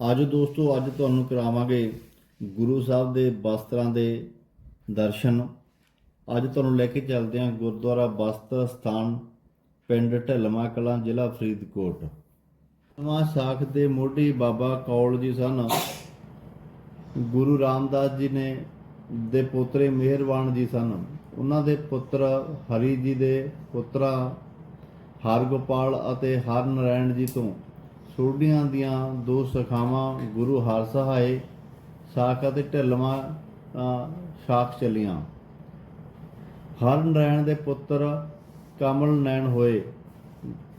ਅੱਜ ਦੋਸਤੋ, ਅੱਜ ਤੁਹਾਨੂੰ ਕਰਾਵਾਂਗੇ ਗੁਰੂ ਸਾਹਿਬ ਦੇ ਬਸਤਰਾਂ ਦੇ ਦਰਸ਼ਨ। ਅੱਜ ਤੁਹਾਨੂੰ ਲੈ ਕੇ ਚੱਲਦੇ ਹਾਂ ਗੁਰਦੁਆਰਾ ਬਸਤਰ ਸਥਾਨ, ਪਿੰਡ ਢਲਮਾ ਕਲਾਂ, ਜ਼ਿਲ੍ਹਾ ਫਰੀਦਕੋਟ। ਨਵਾਂ ਸਾਖ ਦੇ ਮੋਢੀ ਬਾਬਾ ਕੌਲ ਜੀ ਸਨ। ਗੁਰੂ ਰਾਮਦਾਸ ਜੀ ਨੇ, ਦੇ ਪੋਤਰੇ ਮਿਹਰਬਾਨ ਜੀ ਸਨ। ਉਹਨਾਂ ਦੇ ਪੁੱਤਰ ਹਰੀ ਜੀ ਦੇ ਪੁੱਤਰਾ ਹਰਗੋਪਾਲ ਅਤੇ ਹਰਨਰਾਇਣ ਜੀ ਤੋਂ ਸੋਢੀਆਂ ਦੀਆਂ ਦੋ ਸਖਾਵਾਂ ਗੁਰੂ ਹਰ ਸਹਾਏ ਸਾਖ ਅਤੇ ਢਿਲਵਾਂ ਅ, ਸ਼ਾਖ ਚਲੀਆਂ। ਹਰਨਰਾਇਣ ਦੇ ਪੁੱਤਰ ਕਮਲ ਨੈਣ ਹੋਏ।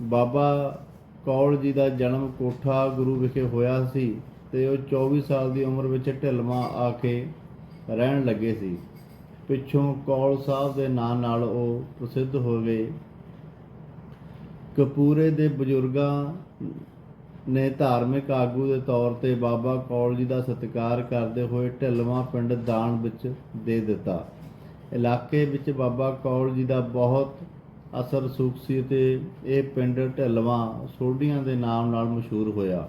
ਬਾਬਾ ਕੌਲ ਜੀ ਦਾ ਜਨਮ ਕੋਠਾ ਗੁਰੂ ਵਿਖੇ ਹੋਇਆ ਸੀ ਤੇ ਉਹ 24 ਸਾਲ ਦੀ ਉਮਰ ਵਿੱਚ ਢਿਲਵਾਂ ਆ ਕੇ ਰਹਿਣ ਲੱਗੇ ਸੀ। ਪਿੱਛੋਂ ਕੌਲ ਸਾਹਿਬ ਦੇ ਨਾਂ ਨਾਲ ਉਹ ਪ੍ਰਸਿੱਧ ਹੋ ਗਏ। ਕਪੂਰੇ ਦੇ ਬਜ਼ੁਰਗਾਂ ਨੇ ਧਾਰਮਿਕ ਆਗੂ ਦੇ ਤੌਰ ਤੇ ਬਾਬਾ ਕੌਲ ਜੀ ਦਾ ਸਤਿਕਾਰ ਕਰਦੇ ਹੋਏ ਢਿਲਵਾਂ ਪਿੰਡ ਦਾਨ ਵਿੱਚ ਦੇ ਦਿੱਤਾ। ਇਲਾਕੇ ਵਿੱਚ ਬਾਬਾ ਕੌਲ ਜੀ ਦਾ ਬਹੁਤ ਅਸਰ ਸੁਖ ਸੀ ਤੇ ਇਹ ਪਿੰਡ ਢਿਲਵਾਂ ਸੋਢੀਆਂ ਦੇ ਨਾਮ ਨਾਲ ਮਸ਼ਹੂਰ ਹੋਇਆ।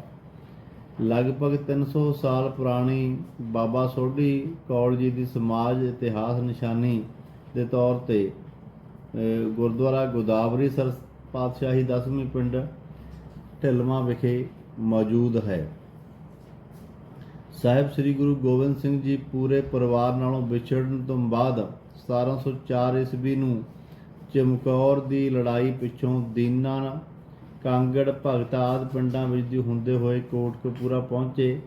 ਲਗਭਗ 300 ਸਾਲ ਪੁਰਾਣੀ ਬਾਬਾ ਸੋਢੀ ਕੌਲ ਜੀ ਦੀ ਸਮਾਜ ਇਤਿਹਾਸ ਨਿਸ਼ਾਨੀ ਦੇ ਤੌਰ ਤੇ ਗੁਰਦੁਆਰਾ ਗੋਦਾਵਰੀ ਸਰ ਪਾਤਸ਼ਾਹੀ ਦਸਵੀਂ ਪਿੰਡ ਢਿਲਵਾਂ ਵਿਖੇ ਮੌਜੂਦ ਹੈ। ਸਾਹਿਬ ਸ੍ਰੀ ਗੁਰੂ ਗੋਬਿੰਦ ਸਿੰਘ ਜੀ ਪੂਰੇ ਪਰਿਵਾਰ ਨਾਲੋਂ ਵਿਛੜਨ ਤੋਂ ਬਾਅਦ 1704 ਈਸਵੀ ਨੂੰ ਚਮਕੌਰ ਦੀ ਲੜਾਈ ਪਿੱਛੋਂ ਦੀਨਾ, ਕਾਂਗੜ, ਭਗਤ ਆਦਿ ਪਿੰਡਾਂ ਵਿੱਚ ਦੀ ਹੁੰਦੇ ਹੋਏ ਕੋਟਕਪੂਰਾ ਪਹੁੰਚੇ।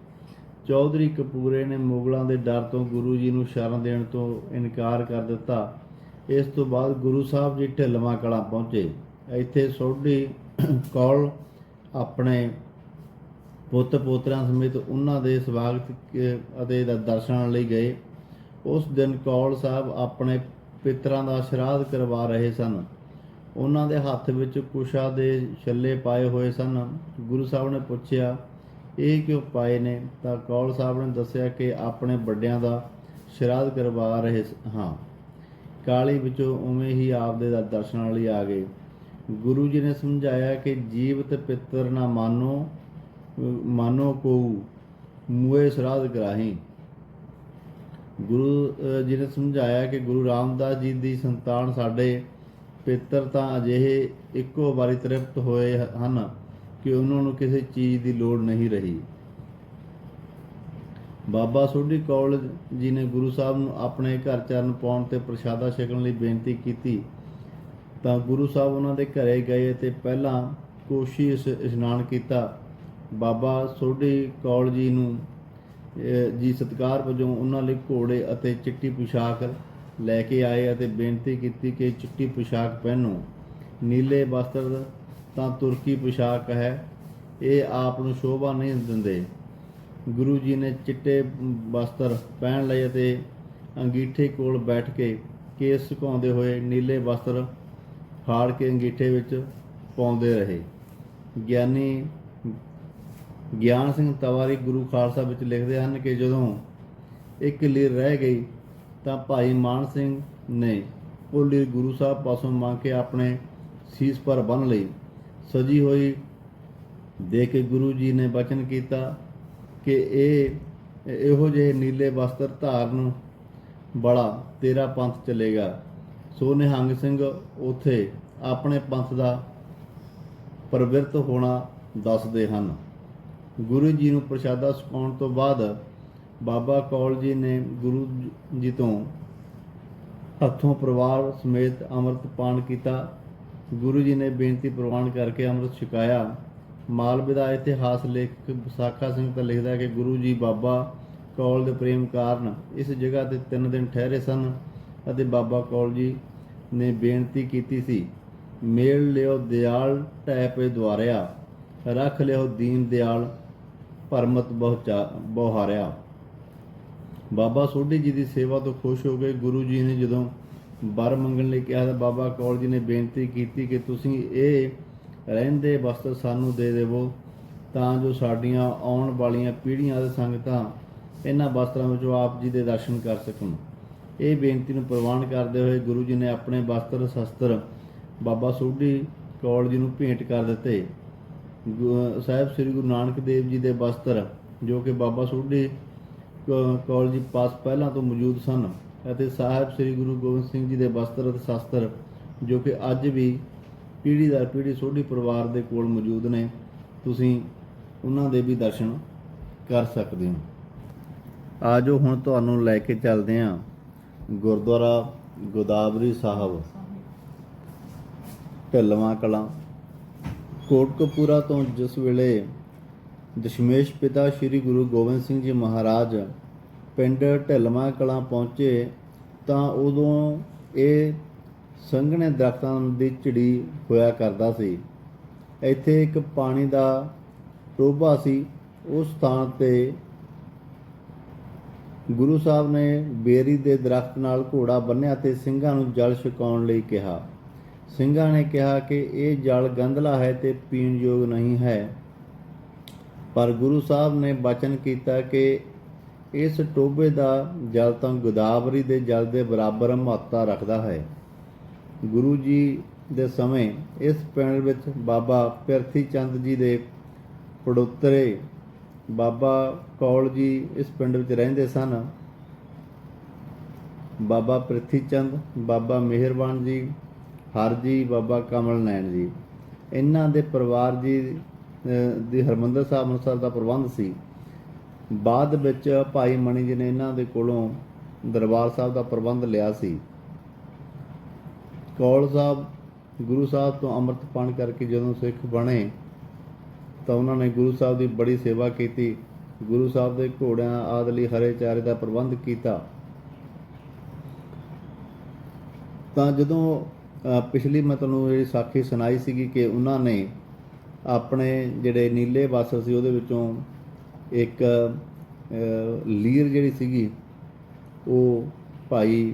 ਚੌਧਰੀ ਕਪੂਰੇ ਨੇ ਮੁਗਲਾਂ ਦੇ ਡਰ ਤੋਂ ਗੁਰੂ ਜੀ ਨੂੰ ਸ਼ਰਨ ਦੇਣ ਤੋਂ ਇਨਕਾਰ ਕਰ ਦਿੱਤਾ। ਇਸ ਤੋਂ ਬਾਅਦ ਗੁਰੂ ਸਾਹਿਬ ਜੀ ਢਿਲਵਾਂ ਕਲਾਂ ਪਹੁੰਚੇ। ਇੱਥੇ ਸੋਢੀ ਕੌਲ ਆਪਣੇ ਪੁੱਤ ਪੋਤਰਿਆਂ ਸਮੇਤ ਉਹਨਾਂ ਦੇ ਸਵਾਗਤ ਅਤੇ ਦਰਸ਼ਨਾਂ ਲਈ ਗਏ। ਉਸ ਦਿਨ ਕੌਲ ਸਾਹਿਬ ਆਪਣੇ ਪਿਤਰਾਂ ਦਾ ਸ਼ਰਾਧ ਕਰਵਾ ਰਹੇ ਸਨ। ਉਹਨਾਂ ਦੇ ਹੱਥ ਵਿੱਚ ਕੁਸ਼ਾ ਦੇ ਛੱਲੇ ਪਾਏ ਹੋਏ ਸਨ। ਗੁਰੂ ਸਾਹਿਬ ਨੇ ਪੁੱਛਿਆ, ਇਹ ਕਿਉਂ ਪਾਏ ਨੇ? ਤਾਂ ਕੌਲ ਸਾਹਿਬ ਨੇ ਦੱਸਿਆ ਕਿ ਆਪਣੇ ਵੱਡਿਆਂ ਦਾ ਸ਼ਰਾਧ ਕਰਵਾ ਰਹੇ ਸ- ਹਾਂ। ਕਾਲੀ ਵਿੱਚੋਂ ਉਵੇਂ ਹੀ ਆਪਦੇ ਦ- ਦਰਸ਼ਨਾਂ ਲਈ ਆ ਗਏ। ਗੁਰੂ ਜੀ ਨੇ ਸਮਝਾਇਆ ਕਿ ਜੀਵਤ ਪਿੱਤਰ ਨਾ ਮਾਨੋ ਮਾਨੋ ਕੋ ਮੂਏ ਸਰਾਧ ਕਰਾਹੀ ਗੁਰੂ ਜੀ ਨੇ ਸਮਝਾਇਆ ਕਿ ਗੁਰੂ ਰਾਮਦਾਸ ਜੀ ਦੀ ਸੰਤਾਨ ਸਾਡੇ ਪਿੱਤਰ ਤਾਂ ਅਜਿਹੇ ਇੱਕੋ ਵਾਰੀ ਤ੍ਰਿਪਤ ਹੋਏ ਹਨ ਕਿ ਉਹਨਾਂ ਨੂੰ ਕਿਸੇ ਚੀਜ਼ ਦੀ ਲੋੜ ਨਹੀਂ ਰਹੀ। ਬਾਬਾ ਸੋਢੀ ਕੌਲ ਜੀ ਨੇ ਗੁਰੂ ਸਾਹਿਬ ਨੂੰ ਆਪਣੇ ਘਰ ਚਰਨ ਪਾਉਣ ਤੇ ਪ੍ਰਸ਼ਾਦਾ ਛਕਣ ਲਈ ਬੇਨਤੀ ਕੀਤੀ। ਤਾਂ ਗੁਰੂ ਸਾਹਿਬ ਉਹਨਾਂ ਦੇ ਘਰੇ ਗਏ ਤੇ ਪਹਿਲਾਂ ਕੋਸ਼ੀ ਇਸ ਇਸ਼ਨਾਨ ਕੀਤਾ। ਬਾਬਾ ਸੋਢੀ ਕੌਲ ਜੀ ਨੂੰ ਜੀ ਸਤਿਕਾਰ ਵਜੋਂ ਉਹਨਾਂ ਲਈ ਘੋੜੇ ਅਤੇ ਚਿੱਟੀ ਪੁਸ਼ਾਕ ਲੈ ਕੇ ਆਏ ਅਤੇ ਬੇਨਤੀ ਕੀਤੀ ਕਿ ਚਿੱਟੀ ਪੁਸ਼ਾਕ ਪਹਿਨੋ। ਨੀਲੇ ਵਸਤਰ ਤਾਂ ਤੁਰਕੀ ਪੁਸ਼ਾਕ ਹੈ, ਇਹ ਆਪ ਨੂੰ ਸ਼ੋਭਾ ਨਹੀਂ ਦਿੰਦੇ। ਗੁਰੂ ਜੀ ਨੇ ਚਿੱਟੇ ਵਸਤਰ ਪਹਿਨ ਲਏ ਅਤੇ ਅੰਗੀਠੇ ਕੋਲ ਬੈਠ ਕੇ ਕੇਸ ਸੁਕਾਉਂਦੇ ਹੋਏ ਨੀਲੇ ਵਸਤਰ ਫਾੜ ਕੇ ਅੰਗੀਠੇ ਵਿੱਚ ਪਾਉਂਦੇ ਰਹੇ। ਗਿਆਨੀ ਗਿਆਨ ਸਿੰਘ ਤਵਾਰੀ ਗੁਰੂ ਖਾਲਸਾ ਵਿੱਚ ਲਿਖਦੇ ਹਨ ਕਿ ਜਦੋਂ ਇੱਕ ਲੀਰ ਰਹਿ ਗਈ ਤਾਂ ਭਾਈ ਮਾਨ ਸਿੰਘ ਨੇ ਉਹ ਲੀਰ ਗੁਰੂ ਸਾਹਿਬ ਪਾਸੋਂ ਮੰਗ ਕੇ ਆਪਣੇ ਸੀਸ ਪਰ ਬੰਨ ਲਈ। ਸਜੀ ਹੋਈ ਦੇ ਕੇ ਗੁਰੂ ਜੀ ਨੇ ਬਚਨ ਕੀਤਾ ਕਿ ਇਹ ਇਹੋ ਜਿਹੇ ਨੀਲੇ ਵਸਤਰ ਧਾਰਨ ਬੜਾ ਤੇਰਾ ਪੰਥ ਚਲੇਗਾ। ਸੋ ਨਿਹੰਗ ਸਿੰਘ ਉਥੇ ਆਪਣੇ ਪੰਥ ਦਾ ਪ੍ਰਵਿਰਤ ਹੋਣਾ ਦੱਸਦੇ ਹਨ। ਗੁਰੂ ਜੀ ਨੂੰ ਪ੍ਰਸ਼ਾਦਾ ਛਕਾਉਣ ਤੋਂ ਬਾਅਦ ਬਾਬਾ ਕੌਲ ਜੀ ਨੇ ਗੁਰੂ ਜੀ ਤੋਂ ਹੱਥੋਂ ਪਰਿਵਾਰ ਸਮੇਤ ਅੰਮ੍ਰਿਤ ਪਾਨ ਕੀਤਾ। ਗੁਰੂ ਜੀ ਨੇ ਬੇਨਤੀ ਪ੍ਰਵਾਨ ਕਰਕੇ ਅੰਮ੍ਰਿਤ ਛਕਾਇਆ। ਮਾਲਵੇ ਦਾ ਇਤਿਹਾਸ ਲੇਖਕ ਵਿਸਾਖਾ ਸਿੰਘ ਤਾਂ ਲਿਖਦਾ ਕਿ ਗੁਰੂ ਜੀ ਬਾਬਾ ਕੌਲ ਦੇ ਪ੍ਰੇਮ ਕਾਰਨ ਇਸ ਜਗ੍ਹਾ ਤੇ ਤਿੰਨ ਦਿਨ ਠਹਿਰੇ ਸਨ ਅਤੇ ਬਾਬਾ ਕੌਲ ਜੀ ਨੇ ਬੇਨਤੀ ਕੀਤੀ ਸੀ, ਮੇਲ ਲਿਓ ਦਿਆਲ ਟੈ ਪੇ ਦਵਾਰਿਆ ਰੱਖ ਲਿਓ ਦੀਨ ਦਿਆਲ ਪਰਮਤ ਬਹੁਚਾ, ਬਹੁਹਾਰਿਆ। ਬਾਬਾ ਸੋਢੀ ਜੀ ਦੀ ਸੇਵਾ ਤੋਂ ਖੁਸ਼ ਹੋ ਕੇ ਗੁਰੂ ਜੀ ਨੇ ਜਦੋਂ ਵਰ ਮੰਗਣ ਲਈ ਕਿਹਾ ਤਾਂ ਬਾਬਾ ਕੌਲ ਜੀ ਨੇ ਬੇਨਤੀ ਕੀਤੀ ਕਿ ਤੁਸੀਂ ਇਹ ਰਹਿੰਦੇ ਵਸਤਰ ਸਾਨੂੰ ਦੇ ਦੇਵੋ, ਤਾਂ ਜੋ ਸਾਡੀਆਂ ਆਉਣ ਵਾਲੀਆਂ ਪੀੜ੍ਹੀਆਂ ਦੇ ਸੰਗਤਾਂ ਇਹਨਾਂ ਵਸਤਰਾਂ ਵਿੱਚੋਂ ਆਪ ਜੀ ਦੇ ਦਰਸ਼ਨ ਕਰ ਸਕਣ। ਇਹ ਬੇਨਤੀ ਨੂੰ ਪ੍ਰਵਾਨ ਕਰਦੇ ਹੋਏ ਗੁਰੂ ਜੀ ਨੇ ਆਪਣੇ ਵਸਤਰ, ਸ਼ਸਤਰ ਬਾਬਾ ਸੋਢੀ ਕੌਲ ਜੀ ਨੂੰ ਭੇਂਟ ਕਰ ਦਿੱਤੇ। ਗੁ- ਸਾਹਿਬ ਸ੍ਰੀ ਗੁਰੂ ਨਾਨਕ ਦੇਵ ਜੀ ਦੇ ਵਸਤਰ, ਜੋ ਕਿ ਬਾਬਾ ਸੋਢੀ ਕ- ਕਾਲਜ ਪਾਸ ਪਹਿਲਾਂ ਤੋਂ ਮੌਜੂਦ ਸਨ ਅਤੇ ਸਾਹਿਬ ਸ੍ਰੀ ਗੁਰੂ ਗੋਬਿੰਦ ਸਿੰਘ ਜੀ ਦੇ ਵਸਤਰ ਅਤੇ ਸ਼ਸਤਰ, ਜੋ ਕਿ ਅੱਜ ਵੀ ਪੀੜ੍ਹੀ ਦਰ ਪੀੜ੍ਹੀ ਸੋਢੀ ਪਰਿਵਾਰ ਦੇ ਕੋਲ ਮੌਜੂਦ ਨੇ, ਤੁਸੀਂ ਉਹਨਾਂ ਦੇ ਵੀ ਦਰਸ਼ਨ ਕਰ ਸਕਦੇ ਹੋ। ਆਜੋ ਹੁਣ ਤੁਹਾਨੂੰ ਲੈ ਕੇ ਚੱਲਦੇ ਹਾਂ। ਗੁਰਦੁਆਰਾ ਗੋਦਾਵਰੀ ਸਾਹਿਬ। ਢਲਵਾਂ ਕਲਾਂ। ਕੋਟਕਪੂਰਾ ਤੋਂ ਜਿਸ ਵੇਲੇ ਦਸ਼ਮੇਸ਼ ਪਿਤਾ ਸ੍ਰੀ ਗੁਰੂ ਗੋਬਿੰਦ ਸਿੰਘ ਜੀ ਮਹਾਰਾਜ ਪਿੰਡ ਢਲਵਾਂ ਕਲਾਂ ਪਹੁੰਚੇ, ਤਾਂ ਉਦੋਂ ਇਹ ਸੰਘਣੇ ਦਰਖਤਾਂ ਦੀ ਝੜੀ ਹੋਇਆ ਕਰਦਾ ਸੀ। ਇੱਥੇ ਇੱਕ ਪਾਣੀ ਦਾ ਟੋਭਾ ਸੀ। ਉਸ ਸਥਾਨ ਤੇ ਗੁਰੂ ਸਾਹਿਬ ਨੇ ਬੇਰੀ ਦੇ ਦਰਖਤ ਨਾਲ ਘੋੜਾ ਬੰਨਿਆ ਤੇ ਸਿੰਘਾਂ ਨੂੰ ਜਲ ਛਕਾਉਣ ਲਈ ਕਿਹਾ। ਸਿੰਘਾਂ ਨੇ ਕਿਹਾ ਕਿ ਇਹ ਜਲ ਗੰਧਲਾ ਹੈ ਤੇ ਪੀਣ ਯੋਗ ਨਹੀਂ ਹੈ। ਪਰ ਗੁਰੂ ਸਾਹਿਬ ਨੇ ਬਚਨ ਕੀਤਾ ਕਿ ਇਸ ਟੋਭੇ ਦਾ ਜਲ ਤਾਂ ਗੋਦਾਵਰੀ ਦੇ ਜਲ ਦੇ ਬਰਾਬਰ ਮਹੱਤਤਾ ਰੱਖਦਾ ਹੈ। ਗੁਰੂ ਜੀ ਦੇ ਸਮੇਂ ਇਸ ਪਿੰਡ ਵਿੱਚ ਬਾਬਾ ਪਿਰਥੀ ਚੰਦ ਜੀ ਦੇ ਪੜੋਤਰੇ ਬਾਬਾ ਕੌਲ ਜੀ ਇਸ ਪਿੰਡ ਵਿੱਚ ਰਹਿੰਦੇ ਸਨ। ਬਾਬਾ ਪ੍ਰਿਥੀ ਚੰਦ ਬਾਬਾ ਮਿਹਰਬਾਨ ਜੀ ਹਰ ਜੀ ਬਾਬਾ ਕਮਲ ਨੈਣ ਜੀ। ਇਹਨਾਂ ਦੇ ਪਰਿਵਾਰ ਜੀ ਦੀ ਹਰਮੰਦਰ ਸਾਹਿਬ ਅਨੁਸਾਰ ਦਾ ਪ੍ਰਬੰਧ ਸੀ। ਬਾਅਦ ਵਿੱਚ ਭਾਈ ਮਣੀ ਜੀ ਨੇ ਇਹਨਾਂ ਦੇ ਕੋਲੋਂ ਦਰਬਾਰ ਸਾਹਿਬ ਦਾ ਪ੍ਰਬੰਧ ਲਿਆ ਸੀ। ਕੌਲ ਸਾਹਿਬ ਗੁਰੂ ਸਾਹਿਬ ਤੋਂ ਅੰਮ੍ਰਿਤ ਪਾਣ ਕਰਕੇ ਜਦੋਂ ਸਿੱਖ ਬਣੇ ਤਾਂ ਉਹਨਾਂ ਨੇ ਗੁਰੂ ਸਾਹਿਬ ਦੀ ਬੜੀ ਸੇਵਾ ਕੀਤੀ। ਗੁਰੂ ਸਾਹਿਬ ਦੇ ਘੋੜਿਆਂ ਆਦਿ ਲਈ ਹਰੇ ਚਾਰੇ ਦਾ ਪ੍ਰਬੰਧ ਕੀਤਾ। ਤਾਂ ਜਦੋਂ ਪਿਛਲੀ ਮੈਂ ਤੁਹਾਨੂੰ ਜਿਹੜੀ ਸਾਖੀ ਸੁਣਾਈ ਸੀਗੀ ਕਿ ਉਹਨਾਂ ਨੇ ਆਪਣੇ ਜਿਹੜੇ ਨੀਲੇ ਵਸਤਰ ਸੀ ਉਹਦੇ ਵਿੱਚੋਂ ਇੱਕ ਲੀਰ ਜਿਹੜੀ ਸੀਗੀ, ਉਹ ਭਾਈ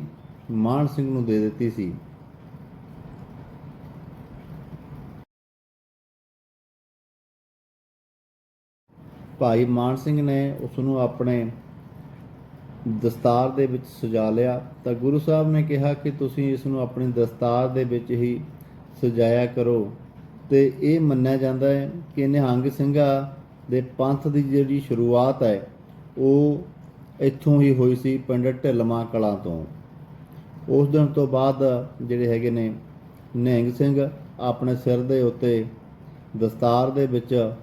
ਮਾਨ ਸਿੰਘ ਨੂੰ ਦੇ ਦਿੱਤੀ ਸੀ। ਭਾਈ ਮਾਨ ਸਿੰਘ ਨੇ ਉਸ ਨੂੰ ਆਪਣੇ ਦਸਤਾਰ ਦੇ ਵਿੱਚ ਸਜਾ ਲਿਆ। ਤਾਂ ਗੁਰੂ ਸਾਹਿਬ ਨੇ ਕਿਹਾ ਕਿ ਤੁਸੀਂ ਇਸ ਨੂੰ ਆਪਣੀ ਦਸਤਾਰ ਦੇ ਵਿੱਚ ਹੀ ਸਜਾਇਆ ਕਰੋ। ਤੇ ਇਹ ਮੰਨਿਆ ਜਾਂਦਾ ਹੈ ਕਿ ਨਿਹੰਗ ਸਿੰਘਾਂ ਦੇ ਪੰਥ ਦੀ ਜਿਹੜੀ ਸ਼ੁਰੂਆਤ ਹੈ, ਉਹ ਇੱਥੋਂ ਹੀ ਹੋਈ ਸੀ ਪਿੰਡ ਢਿਲਮਾ ਕਲਾਂ ਤੋਂ। ਉਸ ਦਿਨ ਤੋਂ ਬਾਅਦ ਜਿਹੜੇ ਹੈਗੇ ਨੇ ਨਿਹੰਗ ਸਿੰਘ ਆਪਣੇ ਸਿਰ ਦੇ ਉੱਤੇ ਦਸਤਾਰ ਦੇ ਵਿੱਚ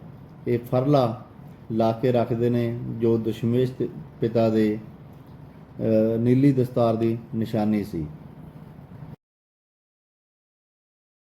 ਇਹ ਫਰਲਾ ਲਾ ਕੇ ਰੱਖਦੇ ਨੇ ਜੋ ਦਸ਼ਮੇਸ਼ ਪਿਤਾ ਦੇ ਨੀਲੀ ਦਸਤਾਰ ਦੀ ਨਿਸ਼ਾਨੀ ਸੀ।